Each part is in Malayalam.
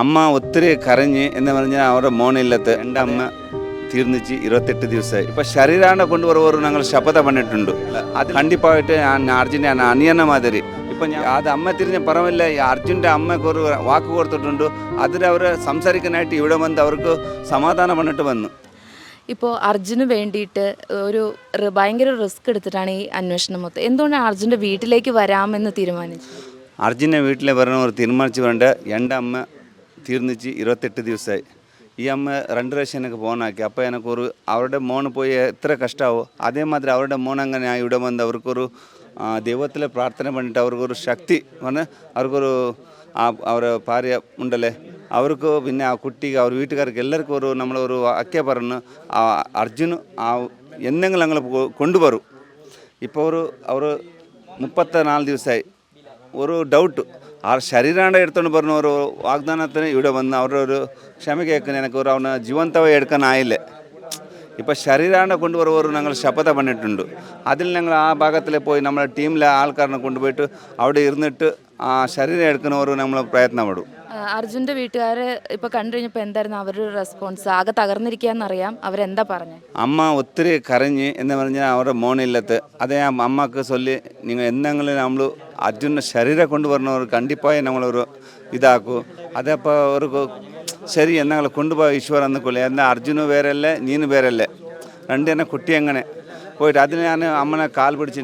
അമ്മ ഒത്തിരി കരഞ്ഞ് എന്ന് പറഞ്ഞാൽ അവരുടെ മോണില്ലത്ത് എന്റെ അമ്മ തീർന്നിച്ച് ഇരുപത്തെട്ട് ദിവസമായി. ഇപ്പം ശരീരാണ്ട കൊണ്ടുവരുവരും ഞങ്ങൾ ശപഥ പണിട്ടുണ്ട് അത് കണ്ടിപ്പായിട്ട് അർജുന്റെ അനിയന മാതിരി. ഇപ്പം ഞാൻ അത് അമ്മ തിരിഞ്ഞ പറവില്ല അർജുന്റെ അമ്മയ്ക്ക് ഒരു വാക്ക് കൊടുത്തിട്ടുണ്ട്. അതിൽ അവർ സംസാരിക്കാനായിട്ട് ഇവിടെ വന്ന് അവർക്ക് സമാധാനം പണിട്ട് വന്നു. ഇപ്പോൾ അർജുന് വേണ്ടിയിട്ട് ഒരു ഭയങ്കര റിസ്ക് എടുത്തിട്ടാണ് ഈ അന്വേഷണം മൊത്തം. എന്തുകൊണ്ടാണ് അർജുന്റെ വീട്ടിലേക്ക് വരാമെന്ന് തീരുമാനിച്ചത്? അർജുനെ വീട്ടിൽ വരണ ഒരു തീരുമാനിച്ചു വേണ്ട എന്റെ അമ്മ തീർന്നിച്ച് ഇരുപത്തെട്ട് ദിവസമായി. ഈ അമ്മ രണ്ട് പ്രാവശ്യം എനിക്ക് ഫോണാക്കി. അപ്പോൾ എനിക്കൊരു അവരുടെ മോന് പോയി എത്ര കഷ്ടമാവോ അതേമാതിരി അവരുടെ മോൻ അങ്ങനെ ഇവിടെ വന്ന് അവർക്കൊരു ആ, ദൈവത്തിലെ പ്രാർത്ഥന പണിട്ട് അവർക്കൊരു ശക്തി പറഞ്ഞാൽ അവർക്കൊരു ആ അവരെ ഭാര്യ ഉണ്ടല്ലേ അവർക്ക് പിന്നെ ആ കുട്ടിക്ക് അവർ വീട്ടുകാർക്ക് എല്ലാവർക്കും ഒരു നമ്മളൊരു അക്കെ പറഞ്ഞു ആ അർജുന് ആ എന്തെങ്കിലും ഞങ്ങൾ കൊണ്ടുവരും. ഇപ്പോൾ ഒരു അവർ മുപ്പത്തി നാല് ദിവസമായി. ഒരു ഡൗട്ട് ആ ശരീരാണ്ട് എടുത്തോണ്ട് പറഞ്ഞ ഒരു വാഗ്ദാനത്തിന് ഇവിടെ വന്ന് അവരുടെ ഒരു ക്ഷമ കേൾക്കുന്ന എനിക്ക് ഒരു അവനെ ജീവന്തവ എടുക്കാനായില്ലേ. ഇപ്പോൾ ശരീരാണ്ട് കൊണ്ടുവരുവർ ഞങ്ങൾ ശപഥ പണിട്ടുണ്ട് അതിൽ ഞങ്ങൾ ആ ഭാഗത്തിൽ പോയി നമ്മളെ ടീമിലെ ആൾക്കാരനെ കൊണ്ടുപോയിട്ട് അവിടെ ഇരുന്നിട്ട് ആ ശരീരം എടുക്കുന്നവർ നമ്മൾ പ്രയത്നപ്പെടും. അർജുന്റെ വീട്ടുകാർ ഇപ്പോൾ കണ്ടു കഴിഞ്ഞപ്പോൾ എന്തായിരുന്നു അവരുടെ റെസ്പോൺസ്? ആകെ തകർന്നിരിക്കുകയെന്നറിയാം അവരെന്താ പറഞ്ഞത് അമ്മ ഒത്തിരി കരഞ്ഞ് എന്ന് പറഞ്ഞാൽ അവരുടെ മോണില്ലത്ത് അതേ അമ്മയ്ക്ക് ചൊല്ലി നിങ്ങൾ എന്തെങ്കിലും നമ്മൾ അർജുന ശരീരം കൊണ്ടുവരണവർ കണ്ടിപ്പായി നമ്മളൊരു ഇതാക്കൂ അതപ്പോൾ ഒരു ശരി എന്നാൽ കൊണ്ടുപോയി ഈശ്വർ എന്നൊക്കെ എന്നാൽ അർജുന് വേറല്ലേ നീന് വേറല്ലേ രണ്ട് തന്നെ കുട്ടി അങ്ങനെ പോയിട്ട് അതിന് ഞാൻ അമ്മനെ കാൽ പിടിച്ച്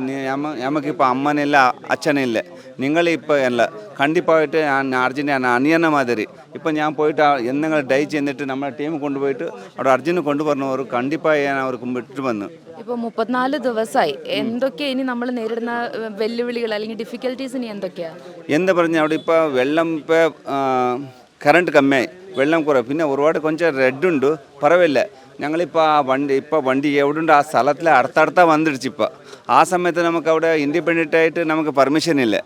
നമുക്കിപ്പോൾ അമ്മനില്ല അച്ഛനില്ല. നിങ്ങളിപ്പോൾ അല്ല. കണ്ടിപ്പായിട്ട് ഞാൻ അർജുനെ അനിയന മാതിരി. ഇപ്പം ഞാൻ പോയിട്ട് എന്തെങ്കിലും ഡൈ ചെന്നിട്ട് നമ്മുടെ ടീം കൊണ്ടുപോയിട്ട് അവിടെ അർജുനെ കൊണ്ടുപോകുന്നവർ കണ്ടിപ്പായി ഞാൻ അവർക്ക് വിട്ടു വന്നു. ഇപ്പോൾ മുപ്പത്തിനാല് ദിവസമായി എന്തൊക്കെ ഇനി നമ്മൾ നേരിടുന്ന വെല്ലുവിളികൾ അല്ലെങ്കിൽ ഡിഫിക്കൽട്ടീസ് ഇനി എന്തൊക്കെയാണ് എന്താ പറഞ്ഞാൽ അവിടെ ഇപ്പോൾ വെള്ളം ഇപ്പോൾ കറണ്ട് കമ്മിയായി. വെള്ളം കുറവ്. പിന്നെ ഒരുപാട് കൊഞ്ചം റെഡ് ഉണ്ട്. പറവില്ല. ഞങ്ങളിപ്പോൾ ആ വണ്ടി ഇപ്പോൾ വണ്ടി എവിടെ ഉണ്ട് ആ സ്ഥലത്തിൽ അടുത്തടുത്ത വന്നിടിച്ച് ഇപ്പോൾ ആ സമയത്ത് നമുക്ക് അവിടെ ഇൻഡിപെൻഡന്റ് ആയിട്ട് നമുക്ക് പെർമിഷൻ ഇല്ല.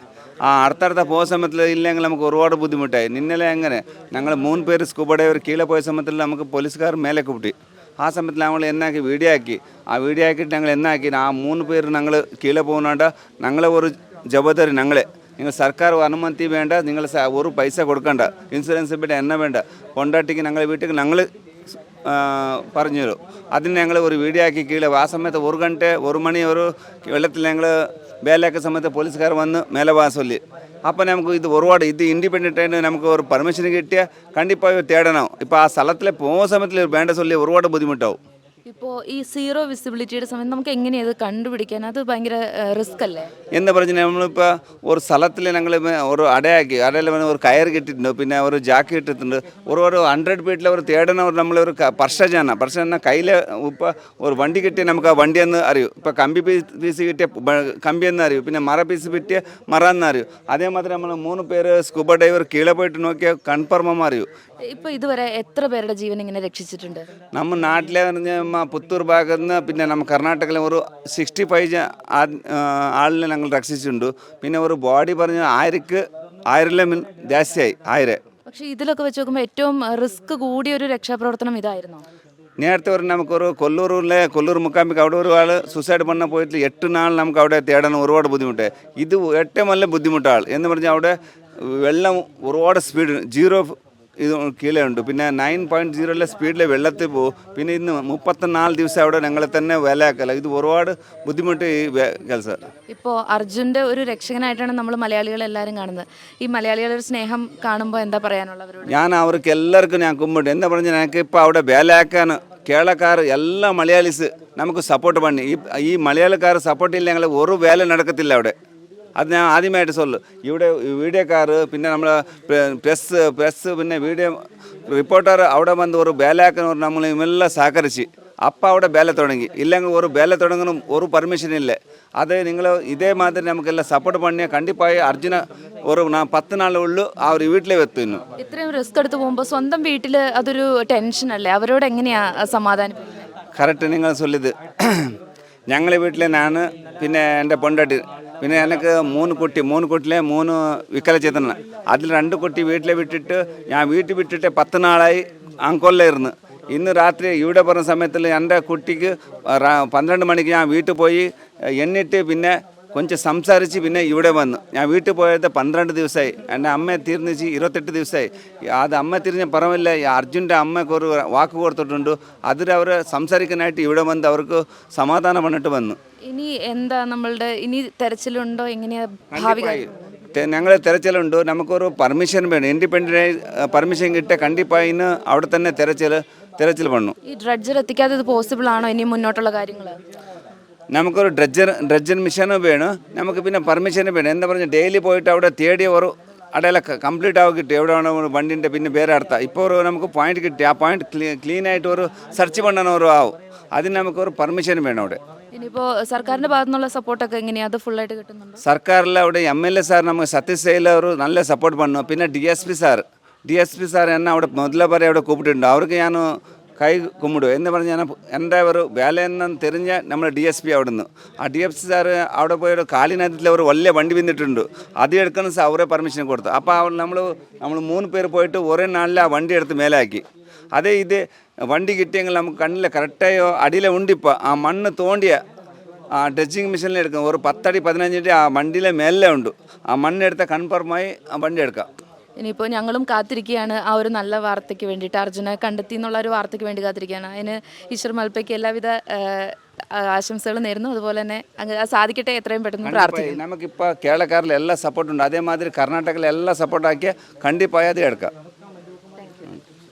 ആ അടുത്തടുത്ത പോകുന്ന സമയത്തിൽ ഇല്ലെങ്കിൽ നമുക്ക് ഒരുപാട് ബുദ്ധിമുട്ടായി. ഇന്നലെ എങ്ങനെ? ഞങ്ങൾ മൂന്ന് പേര് സ്കൂബ ഡൈവർ കീഴെ പോയ സമയത്തിൽ നമുക്ക് പോലീസുകാർ മേലെ കൂട്ടി. ആ സമയത്തിൽ ഞങ്ങൾ എന്നാക്കി? വീഡിയോ ആക്കി. ആ വീഡിയോ ആക്കിയിട്ട് ഞങ്ങൾ എന്നാക്കി? ആ മൂന്ന് പേര് ഞങ്ങൾ കീഴെ പോകുന്നുണ്ട് ഞങ്ങളെ ഒരു ജബദർ ഞങ്ങളെ. നിങ്ങൾ സർക്കാർ അനുമതി വേണ്ട നിങ്ങൾ ഒരു പൈസ കൊടുക്കണ്ട ഇൻഷുറൻസ് ബിഡ് എണ്ണ വേണ്ട. കൊണ്ടാട്ടിക്ക് ഞങ്ങളെ വീട്ടിൽ ഞങ്ങൾ പറഞ്ഞു തരും. അതിന് ഞങ്ങൾ ഒരു വീഡിയോ ആക്കി കീഴിൽ ആ സമയത്ത് ഒരു ഗಂಟೆ ഒരു മണി ഒരു വെള്ളത്തിൽ ഞങ്ങൾ വേലയാക്കിയ സമയത്ത് പോലീസുകാർ വന്ന് മേലെ വാ ചൊല്ലി അപ്പോൾ നമുക്ക് ഇത് ഒരുപാട് ഇത് ഇൻഡിപെൻഡന്റ് ആയിട്ട് നമുക്ക് ഒരു പെർമിഷൻ കിട്ടിയാൽ കണ്ടിപ്പായി തേടണം. ഇപ്പോൾ ആ സ്ഥലത്തിൽ പോകുന്ന സമയത്തിൽ വേണ്ട ചൊല്ലി ഒരുപാട് ബുദ്ധിമുട്ടാവും. ഇപ്പോൾ ഈ സീറോ വിസിബിലിറ്റിയുടെ സമയത്ത് നമുക്ക് എങ്ങനെയത് കണ്ടുപിടിക്കാൻ? അത് ഭയങ്കര റിസ്ക് അല്ലേ? എന്ന് പറഞ്ഞാൽ നമ്മളിപ്പോൾ ഒരു സ്ഥലത്തിൽ ഞങ്ങൾ ഒരു അടയാക്കി അടയിൽ ഒരു കയർ കിട്ടിയിട്ടുണ്ട്. പിന്നെ ഒരു ജാക്ക് കിട്ടിയിട്ടുണ്ട്. ഒരു ഒരു ഹൺഡ്രഡ് ഫീറ്റിൽ ഒരു തേടണ ഒരു നമ്മളൊരു പർശജാന പർഷജാന കയ്യിൽ ഇപ്പോൾ ഒരു വണ്ടി കിട്ടിയാൽ നമുക്ക് ആ വണ്ടി എന്ന് അറിയൂ. ഇപ്പോൾ കമ്പി പീസ് പീസ് കിട്ടിയ കമ്പി എന്ന് അറിയൂ. പിന്നെ മറ പീസ് കിട്ടിയ മറ എന്ന് അറിയൂ. അതേമാതിരി നമ്മൾ മൂന്ന് പേര് സ്കൂബ ഡൈവർ കീഴെ പോയിട്ട് നോക്കിയാൽ കൺഫർമം അറിയൂ. ഇപ്പൊ ഇതുവരെ എത്ര പേരുടെ ജീവൻ ഇങ്ങനെ രക്ഷിച്ചിട്ടുണ്ട്? നമ്മ നാട്ടിലെ പുത്തൂർ ഭാഗത്ത് നിന്ന് പിന്നെ നമ്മ കർണാടകയിലെ ഒരു സിക്സ്റ്റി ഫൈവ് ആളിനെ ഞങ്ങൾ രക്ഷിച്ചിട്ടുണ്ട്. പിന്നെ ഒരു ബോഡി പറഞ്ഞ ആയിരക്ക് ആയിരം ജാസ്തിയായി ആയിരം. പക്ഷേ ഇതിലൊക്കെ വെച്ച് നോക്കുമ്പോൾ ഏറ്റവും റിസ്ക് കൂടിയ ഒരു രക്ഷാപ്രവർത്തനം ഇതായിരുന്നു? നേരത്തെ ഒരു നമുക്കൊരു കൊല്ലൂരിലെ കൊല്ലൂർ മുക്കാമ്പിക്ക് അവിടെ ഒരു ആൾ സൂസൈഡ് പണ്ണ പോയിട്ട് എട്ട് നാൾ നമുക്ക് അവിടെ തേടാൻ ഒരുപാട് ബുദ്ധിമുട്ട്. ഇത് ഏറ്റവും നല്ല ബുദ്ധിമുട്ടാൾ എന്ന് പറഞ്ഞാൽ അവിടെ വെള്ളം ഒരുപാട് സ്പീഡ് ജീറോ ഇത് കീഴേ ഉണ്ട് പിന്നെ നയൻ പോയിന്റ് സീറോയിലെ സ്പീഡിൽ വെള്ളത്തിൽ പോകും പിന്നെ ഇന്ന് മുപ്പത്തിനാല് ദിവസം അവിടെ ഞങ്ങളെ തന്നെ വിലയാക്കല. ഇത് ഒരുപാട് ബുദ്ധിമുട്ട് ഈ കേസ് ഇപ്പോൾ അർജുന്റെ ഒരു രക്ഷകനായിട്ടാണ് നമ്മൾ മലയാളികൾ എല്ലാവരും കാണുന്നത്. ഈ മലയാളികളുടെ സ്നേഹം കാണുമ്പോൾ എന്താ പറയാനുള്ളവരോട്? ഞാൻ അവർക്ക് എല്ലാവർക്കും ഞാൻ കുമ്പിട്ട്. എന്താ പറഞ്ഞാൽ ഞങ്ങൾക്ക് ഇപ്പോൾ അവിടെ വേലയാക്കാൻ കേരളക്കാർ എല്ലാ മലയാളീസ് നമുക്ക് സപ്പോർട്ട് പണി. ഈ ഈ മലയാളക്കാർ സപ്പോർട്ട് ഞങ്ങൾ ഒരു വേല നടക്കത്തില്ല അവിടെ. അത് ഞാൻ ആദ്യമായിട്ട് സൊല്ലു. ഇവിടെ വീഡിയോക്കാർ പിന്നെ നമ്മൾ പ്രസ് പ്രസ് പിന്നെ വീഡിയോ റിപ്പോർട്ടർ അവിടെ വന്ന് ഒരു വേലയാക്കാൻ നമ്മൾ ഇവെല്ലാം സഹകരിച്ച്. അപ്പം അവിടെ വേല തുടങ്ങി. ഇല്ലെങ്കിൽ ഒരു വേല തുടങ്ങണം ഒരു പെർമിഷൻ ഇല്ല. അത് നിങ്ങൾ ഇതേ മാതിരി നമുക്കെല്ലാം സപ്പോർട്ട് പണിയാൽ കണ്ടിപ്പായി അർജുന ഒരു പത്ത് നാളുള്ളൂ ആ ഒരു വീട്ടിലേ എത്തുന്നു. ഇത്രയും റിസ്ക് എടുത്ത് പോകുമ്പോൾ സ്വന്തം വീട്ടിൽ അതൊരു ടെൻഷൻ അല്ലേ? അവരോട് എങ്ങനെയാ സമാധാനം? കറക്റ്റ് നിങ്ങൾ ചൊല്ലിയത്. ഞങ്ങളെ വീട്ടിൽ ഞാൻ പിന്നെ എന്റെ പൊണ്ടാട്ടി പിന്നെ എനിക്ക് മൂന്ന് കുട്ടി മൂന്ന് കുട്ടിയിലെ മൂന്ന് വിക്കലചേതന അതിൽ രണ്ട് കുട്ടി വീട്ടിലെ വിട്ടിട്ട് ഞാൻ വീട്ടിൽ വിട്ടിട്ട് പത്ത് നാളായി അങ്കോലിലായിരുന്നു ഇന്ന് രാത്രി ഇവിടെ പറഞ്ഞ സമയത്തിൽ എന്റെ കുട്ടിക്ക് പന്ത്രണ്ട് മണിക്ക് ഞാൻ വീട്ടിൽ പോയി എന്നിട്ട് പിന്നെ കൊഞ്ചം സംസാരിച്ച് പിന്നെ ഇവിടെ വന്നു. ഞാൻ വീട്ടിൽ പോയത് പന്ത്രണ്ട് ദിവസമായി. എന്റെ അമ്മയെ തിരിഞ്ഞിച്ച് ഇരുപത്തെട്ട് ദിവസമായി. അത് അമ്മ തിരിഞ്ഞ പറമില്ല അർജുന്റെ അമ്മയ്ക്ക് ഒരു വാക്ക് കൊടുത്തിട്ടുണ്ട്. അതിൽ അവർ സംസാരിക്കാനായിട്ട് ഇവിടെ വന്ന് അവർക്ക് സമാധാനം പണിട്ട് വന്നു. ഇനി എന്താ നമ്മളുടെ ഇനി തെരച്ചിലുണ്ടോ? എങ്ങനെയാ ഭാവി ഞങ്ങൾ തിരച്ചിലുണ്ട്. നമുക്കൊരു പെർമിഷൻ വേണം. ഇൻഡിപെൻഡന്റ് പെർമിഷൻ കിട്ടിയ കണ്ടിപ്പായി അവിടെ തന്നെ തിരച്ചിൽ തിരച്ചിൽ പണു ഈ ഡ്രഡ്ജർ എത്തിക്കാതെ ഇത് പോസിബിൾ ആണോ? ഇനി മുന്നോട്ടുള്ള കാര്യങ്ങൾ നമുക്കൊരു ഡ്രഡ്ജർ ഡ്രഡ്ജർ മെഷീനും വേണം. നമുക്ക് പിന്നെ പെർമിഷനും വേണം. എന്താ പറഞ്ഞാൽ ഡെയിലി പോയിട്ട് അവിടെ തേടി ഒരു അടയില കംപ്ലീറ്റ് ആവുക കിട്ടും. എവിടെയാണ് വണ്ടിന്റെ പിന്നെ പേര് അടുത്ത. ഇപ്പോൾ ഒരു നമുക്ക് പോയിന്റ് കിട്ടി. ആ പോയിന്റ് ക്ലീൻ ആയിട്ട് ഒരു സെർച്ച് പണ്ടാണ് ഒരു ആവും. അതിന് നമുക്ക് ഒരു പെർമിഷൻ വേണം അവിടെ. ഇനിയിപ്പോൾ സർക്കാരിന്റെ ഭാഗത്തു നിന്നുള്ള സപ്പോർട്ടൊക്കെ എങ്ങനെയാണ് അത് ഫുള്ളായിട്ട് കിട്ടുന്നുണ്ട്? സർക്കാരിൽ അവിടെ എം എൽ എ സാർ നമുക്ക് സതീഷ് സൈല ഒരു നല്ല സപ്പോർട്ട് പണ്ണു പിന്നെ D S P sir D S P sir എന്നെ അവിടെ മുതല പറയാൻ അവിടെ കൂപ്പിട്ടുണ്ട് അവർക്ക് ഞാൻ കൈ കുമ്മിടും. എന്ന് പറഞ്ഞ് ഞാൻ എന്റെ ഒരു വേലയെന്നും തിരിഞ്ഞ് നമ്മൾ ഡി എസ് പി അവിടെ നിന്ന് ആ ഡി എഫ് സി സാർ അവിടെ പോയി കാലിനകത്തിൽ അവർ വലിയ വണ്ടി വന്നിട്ടുണ്ട് അത് എടുക്കുന്ന സാർ അവരെ പെർമിഷൻ കൊടുത്തു. അപ്പോൾ അവർ നമ്മൾ നമ്മൾ മൂന്ന് പേര് പോയിട്ട് ഒരേ നാളിൽ ആ വണ്ടി എടുത്ത് മേലാക്കി. അതേ ഇത് വണ്ടി കിട്ടിയെങ്കിൽ നമുക്ക് കണ്ണിൽ കറക്റ്റായോ അടിയിലെ ഉണ്ടിപ്പോൾ ആ മണ്ണ് തോണ്ടിയ ആ ഡ്രെസ്സിങ് മെഷീനിൽ എടുക്കാം. ഒരു പത്തടി പതിനഞ്ചടി ആ വണ്ടിയിലെ മേലെ ഉണ്ട്. ആ മണ്ണെടുത്ത കൺഫർമായി ആ വണ്ടി എടുക്കാം. ഇനിയിപ്പോൾ ഞങ്ങളും കാത്തിരിക്കുകയാണ് ആ ഒരു നല്ല വാർത്തയ്ക്ക് വേണ്ടിയിട്ട്. അർജുനെ കണ്ടെത്തി എന്നുള്ള ഒരു വാർത്തയ്ക്ക് വേണ്ടി കാത്തിരിക്കുകയാണ് അതിന് ഈശ്വർ മൽപ്പയ്ക്ക് എല്ലാവിധ ആശംസകളും നേരുന്നു. അതുപോലെ തന്നെ സാധിക്കട്ടെ എത്രയും പെട്ടെന്ന് പ്രാർത്ഥിക്കുന്നു. നമുക്കിപ്പോൾ കേരളക്കാരിൽ എല്ലാ സപ്പോർട്ടുണ്ട് അതേമാതിരി കർണാടകയിൽ എല്ലാ സപ്പോർട്ടാക്കിയ കണ്ടിപ്പായി അത് എടുക്കാം.